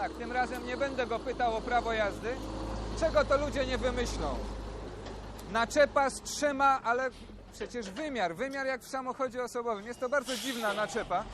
Tak, tym razem nie będę go pytał o prawo jazdy. Czego to ludzie nie wymyślą? Naczepa z trzema, ale przecież wymiar, wymiar jak w samochodzie osobowym. Jest to bardzo dziwna naczepa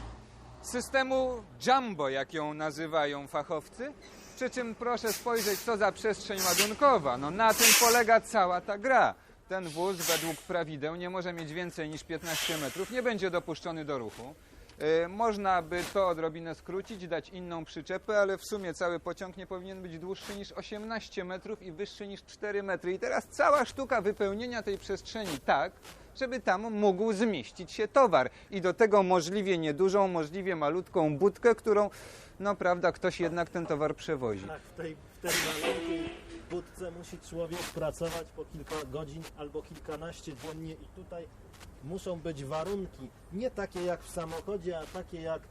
systemu Jumbo, jak ją nazywają fachowcy. Przy czym proszę spojrzeć, co za przestrzeń ładunkowa. No na tym polega cała ta gra. Ten wóz według prawideł nie może mieć więcej niż 15 metrów, nie będzie dopuszczony do ruchu. Yy, można by to odrobinę skrócić, dać inną przyczepę, ale w sumie cały pociąg nie powinien być dłuższy niż 18 metrów i wyższy niż 4 metry. I teraz cała sztuka wypełnienia tej przestrzeni tak, żeby tam mógł zmieścić się towar. I do tego możliwie niedużą, możliwie malutką budkę, którą, no prawda, ktoś jednak ten towar przewozi. Tak, w tej, w tej budce musi człowiek pracować po kilka godzin albo kilkanaście dziennie i tutaj muszą być warunki nie takie jak w samochodzie, a takie jak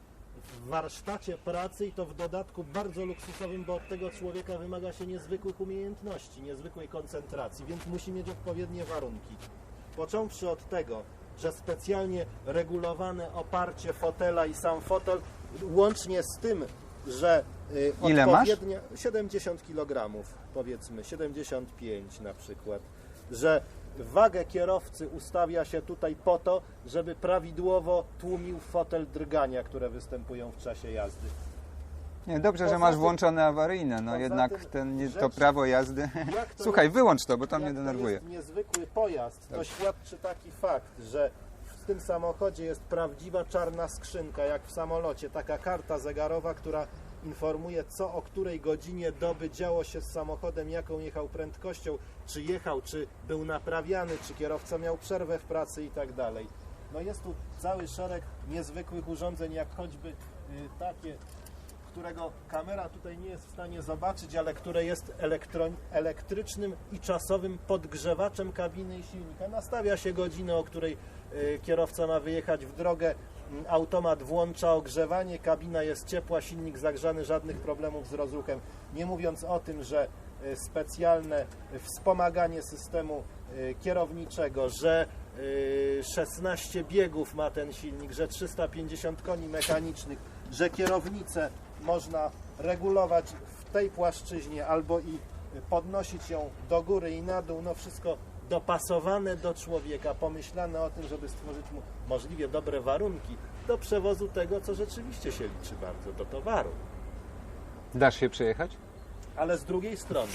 w warsztacie pracy i to w dodatku bardzo luksusowym, bo od tego człowieka wymaga się niezwykłych umiejętności, niezwykłej koncentracji, więc musi mieć odpowiednie warunki. Począwszy od tego, że specjalnie regulowane oparcie fotela i sam fotel, łącznie z tym, że y, Ile masz? odpowiednio 70 kg, powiedzmy, 75 na przykład, że wagę kierowcy ustawia się tutaj po to, żeby prawidłowo tłumił fotel drgania, które występują w czasie jazdy. Nie, dobrze, że Poza masz tym- włączone awaryjne, no poza jednak tym ten, nie, to rzecz- prawo jazdy. Jak to Słuchaj, wyłącz to, bo to mnie Jak denerwuje. To jest niezwykły pojazd. To świadczy taki fakt, że w tym samochodzie jest prawdziwa czarna skrzynka, jak w samolocie, taka karta zegarowa, która informuje, co o której godzinie doby działo się z samochodem, jaką jechał prędkością, czy jechał, czy był naprawiany, czy kierowca miał przerwę w pracy i tak dalej. No jest tu cały szereg niezwykłych urządzeń, jak choćby y, takie którego kamera tutaj nie jest w stanie zobaczyć, ale które jest elektrycznym i czasowym podgrzewaczem kabiny i silnika. Nastawia się godzinę, o której y, kierowca ma wyjechać w drogę. Mm, Automat włącza ogrzewanie, kabina jest ciepła, silnik zagrzany, żadnych problemów z rozruchem. Nie mówiąc o tym, że specjalne wspomaganie systemu y, kierowniczego, że y, 16 biegów ma ten silnik, że 350 koni mechanicznych, że kierownicę można regulować w tej płaszczyźnie albo i podnosić ją do góry i na dół, no wszystko dopasowane do człowieka, pomyślane o tym, żeby stworzyć mu możliwie dobre warunki do przewozu tego, co rzeczywiście się liczy bardzo, do towaru. Dasz się przejechać? Ale z drugiej strony,